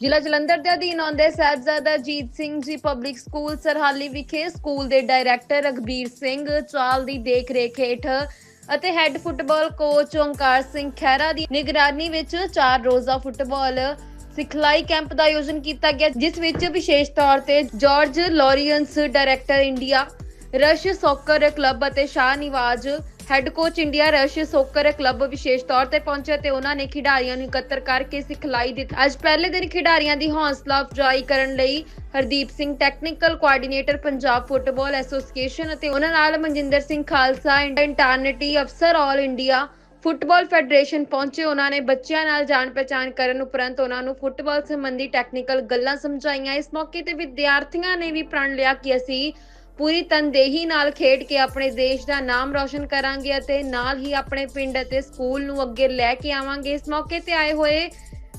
ਜ਼ਿਲ੍ਹਾ ਜਲੰਧਰ ਦੇ ਅਧੀਨ ਆਉਂਦੇ ਸਾਹਿਬਜ਼ਾਦਾ ਜੀਤ ਸਿੰਘ ਜੀ ਪਬਲਿਕ ਸਕੂਲ ਸਰਹਾਲੀ ਵਿਖੇ ਸਕੂਲ ਦੇ ਡਾਇਰੈਕਟਰ ਰਗਬੀਰ ਸਿੰਘ ਚਾਲ ਦੀ ਦੇਖਰੇਖ ਹੇਠ ਅਤੇ head football coach Onkar Singh Khaira ਦੀ ਨਿਗਰਾਨੀ ਵਿੱਚ ਚਾਰ ਰੋਜ਼ਾ ਫੁੱਟਬਾਲ ਸਿਖਲਾਈ ਕੈਂਪ ਦਾ ਆਯੋਜਨ ਕੀਤਾ ਗਿਆ, ਜਿਸ ਵਿੱਚ ਵਿਸ਼ੇਸ਼ ਤੌਰ ਤੇ George Lorians director India Rush Soccer Club ਅਤੇ Shah Nawaz head coach India Rush Soccer Club ਵਿਸ਼ੇਸ਼ ਤੌਰ ਤੇ ਪਹੁੰਚੇ ਤੇ ਉਹਨਾਂ ਨੇ ਖਿਡਾਰੀਆਂ ਨੂੰ ਇਕੱਤਰ ਕਰਕੇ ਸਿਖਲਾਈ ਦਿੱਤੀ ਅੱਜ ਪਹਿਲੇ ਦਿਨ ਖਿਡਾਰੀਆਂ ਦੀ ਹੌਸਲਾ ਅਫਜ਼ਾਈ ਕਰਨ ਲਈ Hardeep Singh technical coordinator Punjab football association ਅਤੇ ਉਹਨਾਂ ਨਾਲ ਮਨਜਿੰਦਰ ਸਿੰਘ ਖਾਲਸਾ ਇੰਟਰਨੈਟੀ ਅਫਸਰ ਆਲ ਇੰਡੀਆ ਫੁੱਟਬਾਲ ਫੈਡਰੇਸ਼ਨ ਪਹੁੰਚੇ। ਉਹਨਾਂ ਨੇ ਬੱਚਿਆਂ ਨਾਲ ਜਾਣ ਪਛਾਣ ਕਰਨ ਉਪਰੰਤ ਉਹਨਾਂ ਨੂੰ ਫੁੱਟਬਾਲ ਸੰਬੰਧੀ ਟੈਕਨੀਕਲ ਗੱਲਾਂ ਸਮਝਾਈਆਂ। ਇਸ ਮੌਕੇ ਤੇ ਵਿਦਿਆਰਥੀਆਂ ਨੇ ਵੀ ਪ੍ਰਣ ਲਿਆ ਕਿ ਅਸੀਂ ਪੂਰੀ ਤਨਦੇਹੀ ਨਾਲ ਖੇਡ ਕੇ ਆਪਣੇ ਦੇਸ਼ ਦਾ ਨਾਮ ਰੌਸ਼ਨ ਕਰਾਂਗੇ ਅਤੇ ਨਾਲ ਹੀ ਆਪਣੇ ਪਿੰਡ ਅਤੇ ਸਕੂਲ ਨੂੰ ਅੱਗੇ ਲੈ ਕੇ ਆਵਾਂਗੇ। ਇਸ ਮੌਕੇ ਤੇ ਆਏ ਹੋਏ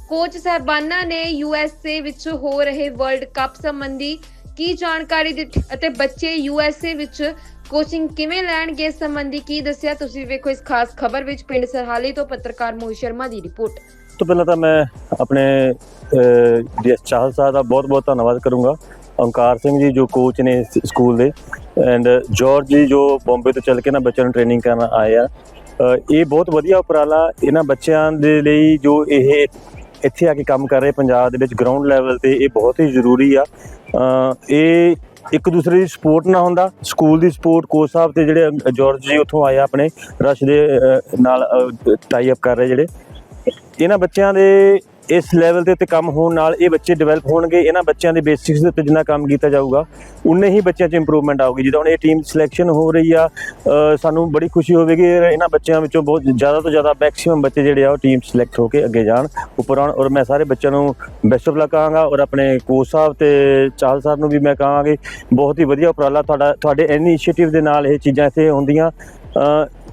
ਕੋਚ ਸਹਿਬਾਨਾਂ ਨੇ ਯੂਐਸਏ ਵਿੱਚ ਹੋ ਰਹੇ ਵਰਲਡ ਕੱਪ ਸੰਬੰਧੀ ਕੀ ਜਾਣਕਾਰੀ ਦਿੱਤੀ ਅਤੇ ਬੱਚੇ ਯੂਐਸਏ ਵਿੱਚ ਕੋਚਿੰਗ ਕਿਵੇਂ ਲੈਣਗੇ ਇਸ ਸੰਬੰਧੀ ਕੀ ਦੱਸਿਆ, ਤੁਸੀਂ ਵੇਖੋ ਇਸ ਖਾਸ ਖਬਰ ਵਿੱਚ ਪਿੰਡ ਸਰਹਾਲੀ ਤੋਂ ਪੱਤਰਕਾਰ ਮੋਹਿਤ ਸ਼ਰਮਾ ਦੀ ਰਿਪੋਰਟ। ਤੋਂ ਪਹਿਲਾਂ ਤਾਂ ਮੈਂ ਆਪਣੇ ਡੀਐਸ ਚਾਹਲ ਸਾਹਿਬ ਦਾ ਬਹੁਤ-ਬਹੁਤ ਧੰਨਵਾਦ ਕਰੂੰਗਾ। ਓਂਕਾਰ ਸਿੰਘ ਜੀ, ਜੋ ਕੋਚ ਨੇ ਸਕੂਲ ਦੇ ਐਂਡ ਜਾਰਜ ਜੀ, ਜੋ ਬੰਬੇ ਤੋਂ ਚੱਲ ਕੇ ਨਾ ਬੱਚਿਆਂ ਨੂੰ ਟ੍ਰੇਨਿੰਗ ਕਰਨ ਆਏ ਆ। ਇਹ ਬਹੁਤ ਵਧੀਆ ਉਪਰਾਲਾ ਇਹਨਾਂ ਬੱਚਿਆਂ ਦੇ ਲਈ ਜੋ ਇਹ ਇੱਥੇ ਆ ਕੇ ਕੰਮ ਕਰ ਰਹੇ ਪੰਜਾਬ ਦੇ ਵਿੱਚ ਗਰਾਊਂਡ ਲੈਵਲ ਤੇ, ਇਹ ਬਹੁਤ ਹੀ ਜ਼ਰੂਰੀ ਆ। ਇਹ ਇੱਕ ਦੂਸਰੇ ਦੀ ਸਪੋਰਟ ਨਾ ਹੁੰਦਾ। ਸਕੂਲ ਦੀ ਸਪੋਰਟ ਕੋਚ ਸਾਹਿਬ ਤੇ ਜਿਹੜੇ ਜਾਰਜ ਜੀ ਉੱਥੋਂ ਆਏ ਆ ਆਪਣੇ, ਰਸ਼ ਦੇ ਨਾਲ ਟਾਈ ਅਪ ਕਰ ਰਹੇ ਜਿਹੜੇ। ਇਹਨਾਂ ਬੱਚਿਆਂ ਦੇ ਇਸ ਲੈਵਲ ਦੇ ਉੱਤੇ ਕੰਮ ਹੋਣ ਨਾਲ ਇਹ ਬੱਚੇ ਡਿਵੈਲਪ ਹੋਣਗੇ, ਇਹਨਾਂ ਬੱਚਿਆਂ ਦੇ ਬੇਸਿਕਸ ਦੇ ਉੱਤੇ ਜਿੰਨਾ ਕੰਮ ਕੀਤਾ ਜਾਊਗਾ, ਉਨੇ ਹੀ ਬੱਚਿਆਂ 'ਚ ਇੰਪਰੂਵਮੈਂਟ ਆਊਗੀ। ਜਿੱਦਾਂ ਹੁਣ ਇਹ ਟੀਮ ਸਿਲੈਕਸ਼ਨ ਹੋ ਰਹੀ ਆ ਸਾਨੂੰ ਬੜੀ ਖੁਸ਼ੀ ਹੋਵੇਗੀ ਇਹਨਾਂ ਬੱਚਿਆਂ ਵਿੱਚੋਂ ਬਹੁਤ ਜ਼ਿਆਦਾ ਤੋਂ ਜ਼ਿਆਦਾ ਮੈਕਸਿਮਮ ਬੱਚੇ ਜਿਹੜੇ ਆ ਉਹ ਟੀਮ ਸਿਲੈਕਟ ਹੋ ਕੇ ਅੱਗੇ ਜਾਣ, ਉੱਪਰ ਆਉਣ। ਔਰ ਮੈਂ ਸਾਰੇ ਬੱਚਿਆਂ ਨੂੰ ਬੈਸਟ ਆਫ ਲੱਕ ਕਹਾਂਗਾ ਔਰ ਆਪਣੇ ਕੋਚ ਸਾਹਿਬ ਤੇ ਚਾਹਲ ਸਾਹਿਬ ਨੂੰ ਵੀ ਮੈਂ ਕਹਾਂਗੇ ਬਹੁਤ ਹੀ ਵਧੀਆ ਉਪਰਾਲਾ ਤੁਹਾਡਾ, ਤੁਹਾਡੇ ਇਨੀਸ਼ੀਏਟਿਵ ਦੇ ਨਾਲ ਇਹ ਚੀਜ਼ਾਂ ਇੱਥੇ ਹੁੰਦੀਆਂ।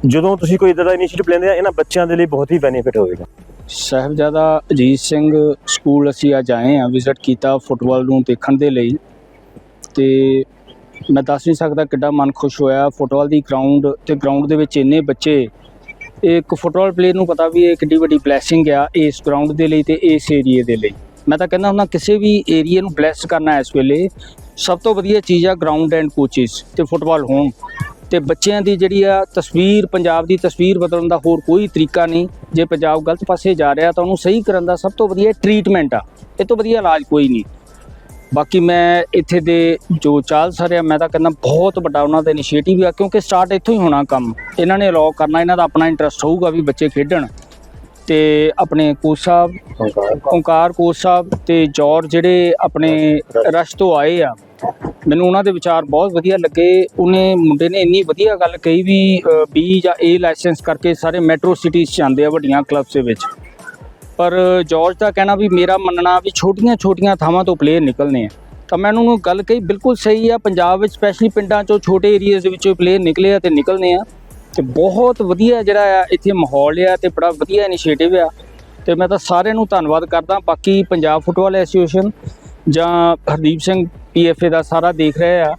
ਜਦੋਂ ਤੁਸੀਂ ਕੋਈ ਇਦਾਂ ਦਾ ਇਨੀਸ਼ੀਏਟਿਵ ਲੈਂਦੇ ਆ, ਇਹਨਾਂ ਬੱਚਿਆਂ ਦੇ ਲਈ ਬਹੁਤ ਹੀ ਬੈਨੀਫਿਟ ਹੋਵੇਗਾ। ਸਾਹਿਬਜ਼ਾਦਾ ਅਜੀਤ ਸਿੰਘ ਸਕੂਲ ਅਸੀਂ ਅੱਜ ਆਏ ਆ ਵਿਜ਼ਿਟ ਕੀਤਾ ਫੁੱਟਬਾਲ ਨੂੰ ਦੇਖਣ ਦੇ ਲਈ ਤੇ ਮੈਂ ਦੱਸ ਨਹੀਂ ਸਕਦਾ ਕਿੱਡਾ ਮਨ ਖੁਸ਼ ਹੋਇਆ। ਫੁੱਟਬਾਲ ਦੀ ਗਰਾਊਂਡ ਤੇ ਗਰਾਊਂਡ ਦੇ ਵਿੱਚ ਇੰਨੇ ਬੱਚੇ ਇੱਕ ਫੁੱਟਬਾਲ ਪਲੇਅਰ ਨੂੰ ਪਤਾ ਵੀ ਇਹ ਕਿੱਡੀ ਵੱਡੀ ਬਲੇਸਿੰਗ ਆ ਇਸ ਗਰਾਊਂਡ ਦੇ ਲਈ ਤੇ ਇਸ ਏਰੀਏ ਦੇ ਲਈ। ਮੈਂ ਤਾਂ ਕਹਿੰਦਾ ਹੁੰਦਾ ਕਿਸੇ ਵੀ ਏਰੀਏ ਨੂੰ ਬਲੈਸ ਕਰਨਾ ਇਸ ਵੇਲੇ ਸਭ ਤੋਂ ਵਧੀਆ ਚੀਜ਼ ਆ ਗਰਾਊਂਡ ਐਂਡ ਕੋਚਿਸ ਤੇ ਫੁੱਟਬਾਲ ਹੋਮ ਤੇ ਬੱਚਿਆਂ ਦੀ ਜਿਹੜੀ ਆ ਤਸਵੀਰ ਪੰਜਾਬ ਦੀ ਤਸਵੀਰ ਬਦਲਣ ਦਾ ਹੋਰ ਕੋਈ ਤਰੀਕਾ ਨਹੀਂ। ਜੇ ਪੰਜਾਬ ਗਲਤ ਪਾਸੇ ਜਾ ਰਿਹਾ ਤਾਂ ਉਹਨੂੰ ਸਹੀ ਕਰਨ ਦਾ ਸਭ ਤੋਂ ਵਧੀਆ ਟ੍ਰੀਟਮੈਂਟ ਆ। ਇਹ ਤੋਂ ਵਧੀਆ ਇਲਾਜ ਕੋਈ ਨਹੀਂ। ਬਾਕੀ ਮੈਂ ਇੱਥੇ ਦੇ ਜੋ ਚਾਲ ਸਰ ਆ ਮੈਂ ਤਾਂ ਕਹਿੰਦਾ ਬਹੁਤ ਵੱਡਾ ਉਹਨਾਂ ਦਾ ਇਨੀਸ਼ੀਏਟਿਵ ਆ ਕਿਉਂਕਿ ਸਟਾਰਟ ਇੱਥੋਂ ਹੀ ਹੋਣਾ ਕੰਮ। ਇਹਨਾਂ ਨੇ ਅਲਾਉ ਕਰਨਾ ਇਹਨਾਂ ਦਾ ਆਪਣਾ ਇੰਟਰਸਟ ਹੋਊਗਾ ਵੀ ਬੱਚੇ ਖੇਡਣ। ਤੇ ਆਪਣੇ ਕੋਚ ਸਾਹਿਬ ਓਂਕਾਰ ਕੋਚ ਸਾਹਿਬ ਤੇ ਜੌਰ ਜਿਹੜੇ ਆਪਣੇ ਰਸ਼ ਤੋਂ ਆਏ ਆ। ਮੈਨੂੰ ਉਹਨਾਂ ਦੇ ਵਿਚਾਰ ਬਹੁਤ ਵਧੀਆ ਲੱਗੇ। ਉਹਨੇ ਮੁੰਡੇ ਨੇ ਇੰਨੀ ਵਧੀਆ ਗੱਲ ਕਹੀ ਵੀ ਬੀ ਜਾਂ ਏ ਲਾਇਸੈਂਸ ਕਰਕੇ ਸਾਰੇ ਮੈਟਰੋ ਸਿਟੀਜ਼ ਚ ਜਾਂਦੇ ਆ ਵੱਡੀਆਂ ਕਲੱਬਸ ਦੇ ਵਿੱਚ। ਪਰ ਜਾਰਜ ਦਾ ਕਹਿਣਾ ਵੀ ਮੇਰਾ ਮੰਨਣਾ ਵੀ ਛੋਟੀਆਂ ਛੋਟੀਆਂ ਥਾਵਾਂ ਤੋਂ ਪਲੇਅਰ ਨਿਕਲਨੇ ਆ। ਤਾਂ ਮੈਂ ਉਹਨਾਂ ਨੂੰ ਗੱਲ ਕਹੀ, ਬਿਲਕੁਲ ਸਹੀ ਆ। ਪੰਜਾਬ ਵਿੱਚ ਸਪੈਸ਼ਲੀ ਪਿੰਡਾਂ ਚੋਂ ਛੋਟੇ ਏਰੀਆਜ਼ ਦੇ ਵਿੱਚੋਂ ਪਲੇਅਰ ਨਿਕਲੇ ਆ ਤੇ ਨਿਕਲਨੇ ਆ। ਤੇ ਬਹੁਤ ਵਧੀਆ ਜਿਹੜਾ ਆ, ਇੱਥੇ ਮਾਹੌਲ ਆ ਤੇ ਬੜਾ ਵਧੀਆ ਇਨੀਸ਼ੀਏਟਿਵ ਆ। ਤੇ ਮੈਂ ਤਾਂ ਸਾਰਿਆਂ ਨੂੰ ਧੰਨਵਾਦ ਕਰਦਾ। ਬਾਕੀ ਪੰਜਾਬ ਫੁੱਟਬਾਲ ਐਸੋਸੀਏਸ਼ਨ ਜਾਂ ਹਰਦੀਪ ਸਿੰਘ ਪੀਐਫਏ ਦਾ ਸਾਰਾ ਦੇਖ ਰਹੇ ਆ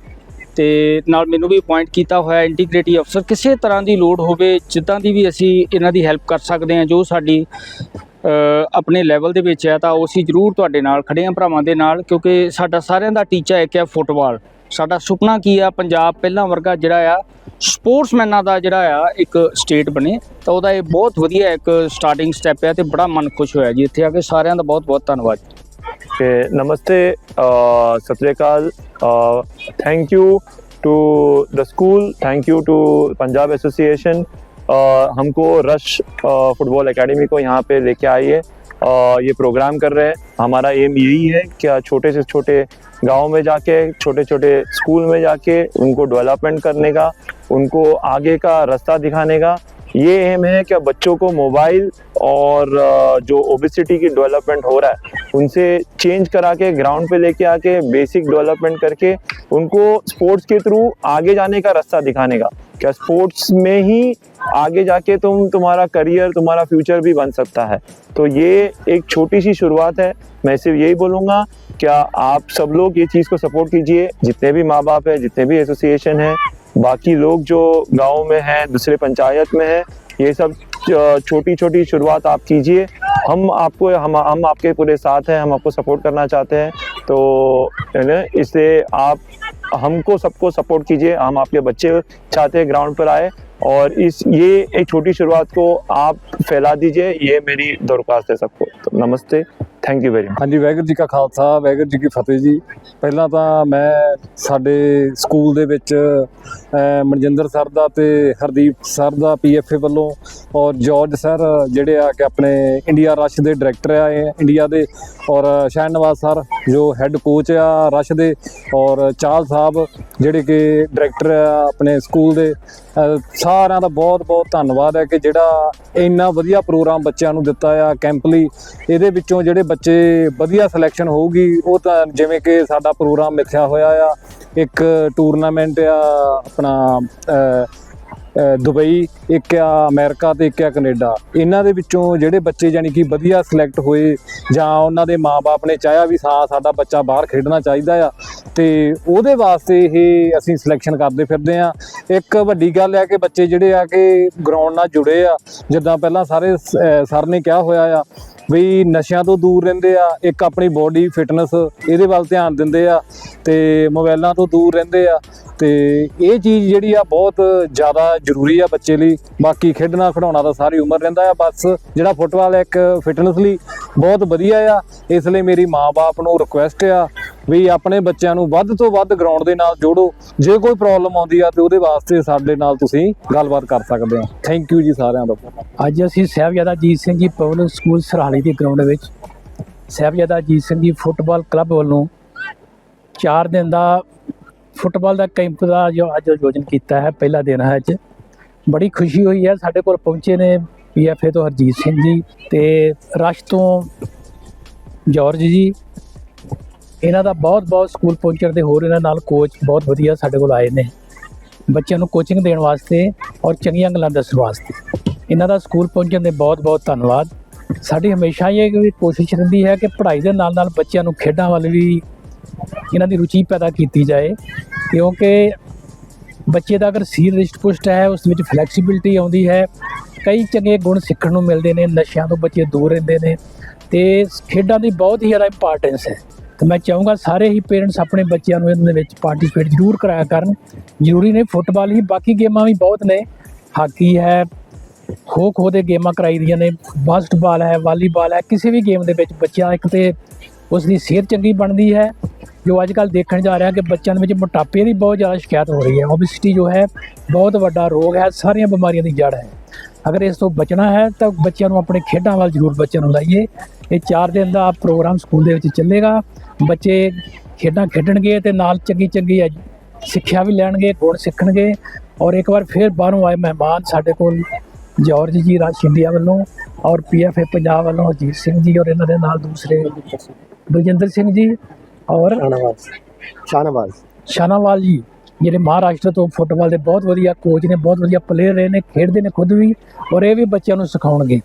ਤੇ ਨਾਲ ਮੈਨੂੰ ਵੀ ਅਪਾਇੰਟ ਕੀਤਾ ਹੋਇਆ ਇੰਟੀਗ੍ਰੇਟੀ ਅਫਸਰ ਕਿਸੇ ਤਰ੍ਹਾਂ ਦੀ ਲੋੜ ਹੋਵੇ, ਜਿੱਦਾਂ ਦੀ ਵੀ ਅਸੀਂ ਇਹਨਾਂ ਦੀ ਹੈਲਪ ਕਰ ਸਕਦੇ ਹਾਂ ਜੋ ਸਾਡੀ ਆਪਣੇ ਲੈਵਲ ਦੇ ਵਿੱਚ ਹੈ ਤਾਂ ਉਹ ਅਸੀਂ ਜ਼ਰੂਰ ਤੁਹਾਡੇ ਨਾਲ ਖੜੇ ਹਾਂ ਭਰਾਵਾਂ ਦੇ ਨਾਲ, ਕਿਉਂਕਿ ਸਾਡਾ ਸਾਰਿਆਂ ਦਾ ਟੀਚਾ ਇੱਕ ਹੈ ਫੁੱਟਬਾਲ। ਸਾਡਾ ਸੁਪਨਾ ਕੀ ਆ, ਪੰਜਾਬ ਪਹਿਲਾਂ ਵਰਗਾ ਜਿਹੜਾ ਆ, ਸਪੋਰਟਸਮੈਨਾਂ ਦਾ ਜਿਹੜਾ ਆ, ਇੱਕ ਸਟੇਟ ਬਣੇ, ਤਾਂ ਉਹਦਾ ਇਹ ਬਹੁਤ ਵਧੀਆ ਇੱਕ ਸਟਾਰਟਿੰਗ ਸਟੈਪ ਹੈ ਤੇ ਬੜਾ ਮਨ ਖੁਸ਼ ਹੋਇਆ ਜੀ। ਇੱਥੇ ਆ ਕੇ ਸਾਰਿਆਂ ਦਾ ਬਹੁਤ ਬਹੁਤ ਧੰਨਵਾਦ। Akal. Uh, thank you to the school, thank you to Punjab Association. Uh, हमको रश फुटबॉल एकेडमी को यहाँ पे लेके आई है uh, ये प्रोग्राम कर रहे हैं हमारा एम यही है कि छोटे से छोटे गाँव में जाके छोटे छोटे स्कूल में जाके उनको डेवलपमेंट करने का उनको आगे का रास्ता दिखाने का ये एम है कि बच्चों को मोबाइल और जो ओबिसिटी की डेवलपमेंट हो रहा है, उनसे चेंज करा के ग्राउंड पे लेके आके बेसिक डेवलपमेंट करके, उनको स्पोर्ट्स के थ्रू आगे जाने का रास्ता दिखाने का। क्या स्पोर्ट्स में ही आगे जाके तुम, तुम्हारा करियर तुम्हारा फ्यूचर भी बन सकता है। तो ये एक छोटी सी शुरुआत है। मैं सिर्फ़ यही बोलूँगा, क्या आप सब लोग ये चीज़ को सपोर्ट कीजिए। जितने भी माँ बाप है, जितने भी एसोसिएशन है बाकी लोग जो गाँव में हैं, दूसरे पंचायत में हैं, ये सब छोटी छोटी शुरुआत आप कीजिए। हम आपको, हम हम आपके पूरे साथ हैं, हम आपको सपोर्ट करना चाहते हैं। तो ना, इससे आप, हमको सबको सपोर्ट कीजिए। हम आपके बच्चे चाहते हैं ग्राउंड पर आए और इस, ये एक छोटी शुरुआत को आप फैला दीजिए। ये मेरी दरख्वास्त है सबको। तो नमस्ते। ਥੈਂਕ ਯੂ ਵੈਰੀ ਮਚ ਹਾਂਜੀ, ਵਾਹਿਗੁਰੂ ਜੀ ਕਾ ਖਾਲਸਾ, ਵਾਹਿਗੁਰੂ ਜੀ ਕੀ ਫਤਿਹ ਜੀ। ਪਹਿਲਾਂ ਤਾਂ ਮੈਂ ਸਾਡੇ ਸਕੂਲ ਦੇ ਵਿੱਚ ਮਨਜਿੰਦਰ ਸਰ ਦਾ ਤੇ ਹਰਦੀਪ ਸਰ ਦਾ ਪੀਐਫਏ ਵੱਲੋਂ ਔਰ ਜੋਰਜ ਸਰ ਜਿਹੜੇ ਆ ਕਿ ਆਪਣੇ ਇੰਡੀਆ ਰਸ਼ ਦੇ ਡਾਇਰੈਕਟਰ ਆ ਇੰਡੀਆ ਦੇ। ਔਰ, ਸ਼ਾਹਨਵਾਜ਼ ਸਰ ਜੋ ਹੈੱਡ ਕੋਚ ਆ ਰਸ਼ ਦੇ। ਔਰ, ਚਾਲ ਸਾਹਿਬ ਜਿਹੜੇ ਕਿ ਡਾਇਰੈਕਟਰ ਆ ਆਪਣੇ ਸਕੂਲ ਦੇ ਸਾਰਿਆਂ ਦਾ ਬਹੁਤ ਬਹੁਤ ਧੰਨਵਾਦ ਹੈ ਕਿ ਜਿਹੜਾ ਇੰਨਾ ਵਧੀਆ ਪ੍ਰੋਗਰਾਮ ਬੱਚਿਆਂ ਨੂੰ ਦਿੱਤਾ ਆ ਕੈਂਪ ਲਈ। ਇਹਦੇ ਵਿੱਚੋਂ ਜਿਹੜੇ ਬੱਚੇ ਵਧੀਆ ਸਿਲੈਕਸ਼ਨ ਹੋਊਗੀ, ਉਹ ਤਾਂ ਜਿਵੇਂ ਕਿ ਸਾਡਾ ਪ੍ਰੋਗਰਾਮ ਮਿੱਥਿਆ ਹੋਇਆ ਆ। ਇੱਕ ਟੂਰਨਾਮੈਂਟ ਆ, ਆਪਣਾ ਦੁਬਈ, ਇੱਕ ਆ ਅਮਰੀਕਾ ਤੇ ਇੱਕ ਆ ਕੈਨੇਡਾ। ਇਹਨਾਂ ਦੇ ਵਿੱਚੋਂ ਜਿਹੜੇ ਬੱਚੇ ਜਾਨੀ ਕਿ ਵਧੀਆ ਸਿਲੈਕਟ ਹੋਏ ਜਾਂ ਉਹਨਾਂ ਦੇ ਮਾਪੇ ਨੇ ਚਾਹਿਆ ਵੀ ਹਾਂ, ਸਾਡਾ ਬੱਚਾ ਬਾਹਰ ਖੇਡਣਾ ਚਾਹੀਦਾ ਆ, ਤੇ ਉਹਦੇ ਵਾਸਤੇ ਇਹ ਅਸੀਂ ਸਿਲੈਕਸ਼ਨ ਕਰਦੇ ਫਿਰਦੇ ਆ। ਇੱਕ ਵੱਡੀ ਗੱਲ ਹੈ ਕਿ ਬੱਚੇ ਜਿਹੜੇ ਆ ਕਿ ਗਰਾਊਂਡ ਨਾਲ ਜੁੜੇ ਆ, ਜਿੱਦਾਂ ਪਹਿਲਾਂ ਸਾਰੇ ਸਰ ਨੇ ਕਿਹਾ ਹੋਇਆ ਆ ਵੀ ਨਸ਼ਿਆਂ ਤੋਂ ਦੂਰ ਰਹਿੰਦੇ ਆ, ਇੱਕ ਆਪਣੀ ਬੋਡੀ ਫਿਟਨੈਸ ਇਹਦੇ ਵੱਲ ਧਿਆਨ ਦਿੰਦੇ ਆ ਤੇ ਮੋਬਾਈਲਾਂ ਤੋਂ ਦੂਰ ਰਹਿੰਦੇ ਆ ਤੇ ਇਹ ਚੀਜ਼ ਜਿਹੜੀ ਆ ਬਹੁਤ ਜ਼ਿਆਦਾ ਜ਼ਰੂਰੀ ਆ ਬੱਚੇ ਲਈ। ਬਾਕੀ ਖੇਡਣਾ ਖਿਡਾਉਣਾ ਤਾਂ ਸਾਰੀ ਉਮਰ ਰਹਿੰਦਾ ਆ, ਬਸ ਜਿਹੜਾ ਫੁੱਟਬਾਲ ਇੱਕ ਫਿਟਨੈਸ ਲਈ ਬਹੁਤ ਵਧੀਆ ਆ। ਇਸ ਲਈ ਮੇਰੀ ਮਾਂ-ਬਾਪ ਨੂੰ ਰਿਕੁਐਸਟ ਆ ਵੀ ਆਪਣੇ ਬੱਚਿਆਂ ਨੂੰ ਵੱਧ ਤੋਂ ਵੱਧ ਗਰਾਊਂਡ ਦੇ ਨਾਲ ਜੋੜੋ। ਜੇ ਕੋਈ ਪ੍ਰੋਬਲਮ ਆਉਂਦੀ ਆ ਤੇ ਉਹਦੇ ਵਾਸਤੇ ਸਾਡੇ ਨਾਲ ਤੁਸੀਂ ਗੱਲਬਾਤ ਕਰ ਸਕਦੇ ਹੋ। ਥੈਂਕ ਯੂ ਜੀ ਸਾਰਿਆਂ ਦਾ। ਅੱਜ ਅਸੀਂ ਸਾਹਿਬਜ਼ਾਦਾ ਅਜੀਤ ਸਿੰਘ ਜੀ ਪਬਲਿਕ ਸਕੂਲ ਸਰਹਾਲੀ ਦੀ ਗਰਾਊਂਡ ਵਿੱਚ ਸਾਹਿਬਜ਼ਾਦਾ ਅਜੀਤ ਸਿੰਘ ਜੀ ਫੁੱਟਬਾਲ ਕਲੱਬ ਵੱਲੋਂ 4 ਦਿਨ ਦਾ ਫੁੱਟਬਾਲ ਦਾ ਕੈਂਪ ਦਾ ਜੋ ਅੱਜ ਆਯੋਜਨ ਕੀਤਾ ਹੈ, ਪਹਿਲਾ ਦਿਨ ਹੈ ਅੱਜ। ਬੜੀ ਖੁਸ਼ੀ ਹੋਈ ਹੈ, ਸਾਡੇ ਕੋਲ ਪਹੁੰਚੇ ਨੇ ਪੀਐਫਏ ਤੋਂ ਹਰਜੀਤ ਸਿੰਘ ਜੀ ਤੇ ਰਸ਼ ਤੋਂ ਜਾਰਜ ਜੀ ਇਹਨਾਂ ਦਾ ਬਹੁਤ ਬਹੁਤ ਸਕੂਲ ਪਹੁੰਚਣ ਦੇ ਹੋਰ ਇਹਨਾਂ ਨਾਲ ਕੋਚ ਬਹੁਤ ਵਧੀਆ ਸਾਡੇ ਕੋਲ ਆਏ ਨੇ। ਬੱਚਿਆਂ ਨੂੰ ਕੋਚਿੰਗ ਦੇਣ ਵਾਸਤੇ ਔਰ ਚੰਗੀਆਂ ਗੱਲਾਂ ਦੱਸਣ ਵਾਸਤੇ। ਇਹਨਾਂ ਦਾ ਸਕੂਲ ਪਹੁੰਚਣ ਦੇ ਬਹੁਤ ਬਹੁਤ ਧੰਨਵਾਦ। ਸਾਡੀ ਹਮੇਸ਼ਾ ਇਹ ਕੋਸ਼ਿਸ਼ ਰਹਿੰਦੀ ਹੈ ਕਿ ਪੜ੍ਹਾਈ ਦੇ ਨਾਲ ਨਾਲ ਬੱਚਿਆਂ ਨੂੰ ਖੇਡਾਂ ਵੱਲ ਵੀ ਇਹਨਾਂ ਦੀ ਰੁਚੀ ਪੈਦਾ ਕੀਤੀ ਜਾਏ। ਕਿਉਂਕਿ ਬੱਚੇ ਦਾ ਅਗਰ ਸੀਰ ਰਿਸ਼ਟ ਪੁਸ਼ਟ ਹੈ, ਉਸ ਵਿੱਚ ਫਲੈਕਸੀਬਿਲਟੀ ਆਉਂਦੀ ਹੈ। ਕਈ ਚੰਗੇ ਗੁਣ ਸਿੱਖਣ ਨੂੰ ਮਿਲਦੇ ਨੇ, ਨਸ਼ਿਆਂ ਤੋਂ ਬੱਚੇ ਦੂਰ ਰਹਿੰਦੇ ਨੇ। ਤੇ ਖੇਡਾਂ ਦੀ ਬਹੁਤ ਹੀ ਜ਼ਿਆਦਾ ਇੰਪੋਰਟੈਂਸ ਹੈ। ਤੇ ਮੈਂ ਚਾਹੂੰਗਾ ਸਾਰੇ ਹੀ ਪੇਰੈਂਟਸ ਆਪਣੇ ਬੱਚਿਆਂ ਨੂੰ ਇਹਦੇ ਵਿੱਚ ਪਾਰਟਿਸਿਪੇਟ ਜ਼ਰੂਰ ਕਰਾਇਆ ਕਰਨ। ਜ਼ਰੂਰੀ ਨਹੀਂ ਫੁੱਟਬਾਲ ਹੀ, ਬਾਕੀ ਗੇਮਾਂ ਵੀ ਬਹੁਤ ਨੇ। ਹਾਕੀ ਹੈ ਖੋ ਖੋ ਦੇ ਗੇਮਾਂ ਕਰਾਈ ਦੀਆਂ ਨੇ ਬਾਸਕਟਬਾਲ ਹੈ ਵਾਲੀਬਾਲ ਹੈ, ਕਿਸੇ ਵੀ ਗੇਮ ਦੇ ਵਿੱਚ ਬੱਚਾ ਇੱਕ ਤੇ ਉਸ ਦੀ ਸਿਹਤ ਚੰਗੀ ਬਣਦੀ ਹੈ। ਜੋ ਅੱਜ ਕੱਲ ਦੇਖਣ ਜਾ ਰਿਹਾ ਕਿ ਬੱਚਿਆਂ ਦੇ ਵਿੱਚ ਮੋਟਾਪੇ ਦੀ ਬਹੁਤ ਜ਼ਿਆਦਾ ਸ਼ਿਕਾਇਤ ਹੋ ਰਹੀ ਹੈ। ਓਬਿਸਿਟੀ ਜੋ ਹੈ, ਬਹੁਤ ਵੱਡਾ ਰੋਗ ਹੈ, ਸਾਰੀਆਂ ਬਿਮਾਰੀਆਂ ਦੀ ਜੜ ਹੈ। ਅਗਰ ਇਸ ਤੋਂ ਬਚਣਾ ਹੈ, ਤਾਂ ਬੱਚਿਆਂ ਨੂੰ ਆਪਣੇ ਖੇਡਾਂ ਵੱਲ ਜ਼ਰੂਰ ਬੱਚਿਆਂ ਨੂੰ ਲਾਈਏ। ਇਹ 4 ਦਿਨ ਦਾ ਪ੍ਰੋਗਰਾਮ ਸਕੂਲ ਦੇ ਵਿੱਚ ਚੱਲੇਗਾ। ਬੱਚੇ ਖੇਡਾਂ ਖੇਡਣਗੇ ਤੇ ਨਾਲ ਚੰਗੀ ਚੰਗੀ ਸਿੱਖਿਆ ਵੀ ਲੈਣਗੇ ਗੁਣ ਸਿੱਖਣਗੇ ਔਰ ਇੱਕ ਵਾਰ ਫਿਰ ਬਾਹਰੋਂ ਆਏ ਮਹਿਮਾਨ ਸਾਡੇ ਕੋਲ ਜਾਰਜ ਜੀ ਰਾਜ ਇੰਡੀਆ ਵੱਲੋਂ ਔਰ ਪੀਐਫਏ ਪੰਜਾਬ ਵੱਲੋਂ ਅਜੀਤ ਸਿੰਘ ਜੀ ਔਰ ਇਹਨਾਂ ਦੇ ਨਾਲ ਦੂਸਰੇ ਬਲਜਿੰਦਰ ਸਿੰਘ ਜੀ ਔਰ ਸ਼ਾਹਨਵਾਜ਼। ਸ਼ਾਹਨਵਾਜ਼। ਸ਼ਾਨਾਵਾਲ ਜੀ ਜਿਹੜੇ ਮਹਾਰਾਸ਼ਟਰ ਤੋਂ ਫੁੱਟਬਾਲ ਦੇ ਬਹੁਤ ਵਧੀਆ ਕੋਚ ਨੇ ਬਹੁਤ ਵਧੀਆ ਪਲੇਅਰ ਰਹੇ ਨੇ ਖੇਡਦੇ ਨੇ ਖੁਦ ਵੀ ਔਰ ਇਹ ਵੀ ਬੱਚਿਆਂ ਨੂੰ ਸਿਖਾਉਣਗੇ।